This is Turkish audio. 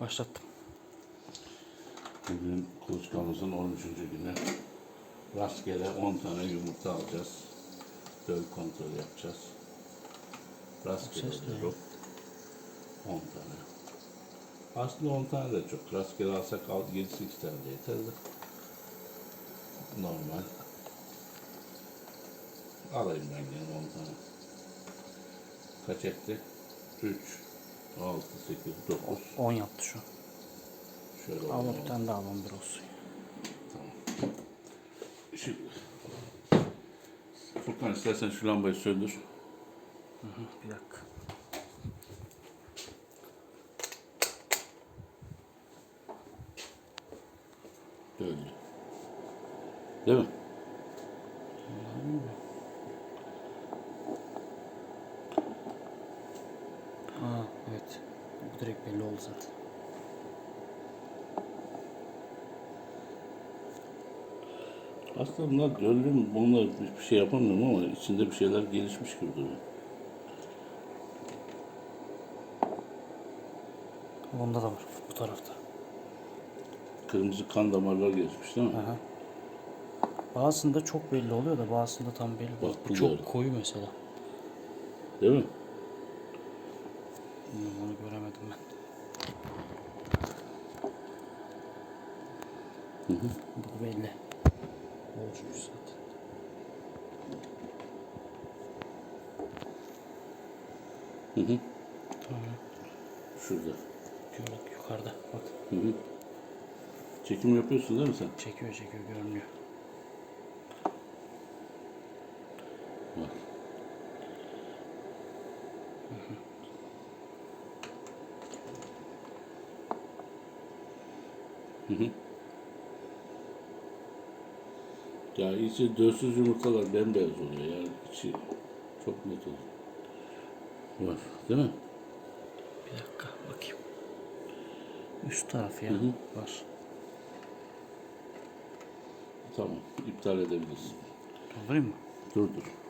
Başlattım. Bugün kuluçkamızın 13. günü. Rastgele 10 tane yumurta alacağız. Döl kontrol yapacağız. Rastgele diyorum. 10 tane. Aslında 10 tane de çok. Rastgele alsak 7-8 tane de yeter de. Normal. Alayım ben yine 10 tane. Kaç etti? 3, 6, 8, 9. 10 yaptı şu an. Şöyle Al bir tane daha al 11 olsun. Tamam. Şimdi Furkan istersen şu lambayı söndür. Hı hı, bir dakika. Böyle. Değil mi? Aa evet. Bu direkt belli oldu zaten. Aslında bunlar döllüm, bunlar hiçbir şey yapamıyorum ama içinde bir şeyler gelişmiş gibi duruyor. Bunda da var bu tarafta. Kırmızı kan damarlar gelişmiş değil mi? Aha. Bazısında çok belli oluyor da bazısında tam belli değil. Bak Bu çok gördüm. koyu mesela. Değil mi? Hmm, Onu göremedim ben. Bu belli. Oluşmuş zaten. Hı hı. Tamam. Şurada. Gördük yukarıda. Bak Hı hı. Çekim yapıyorsun değil mi sen? çekiyor çekiyor görünüyor. Bak. Hı hı. Ya içi dölsüz yumurtalar bembeyaz oluyor yani içi çok net oluyor. Var değil mi? Bir dakika bakayım. Üst taraf ya. Hı hı. Var. Tamam iptal edebilirsin. Doldurayım mı? Dur dur.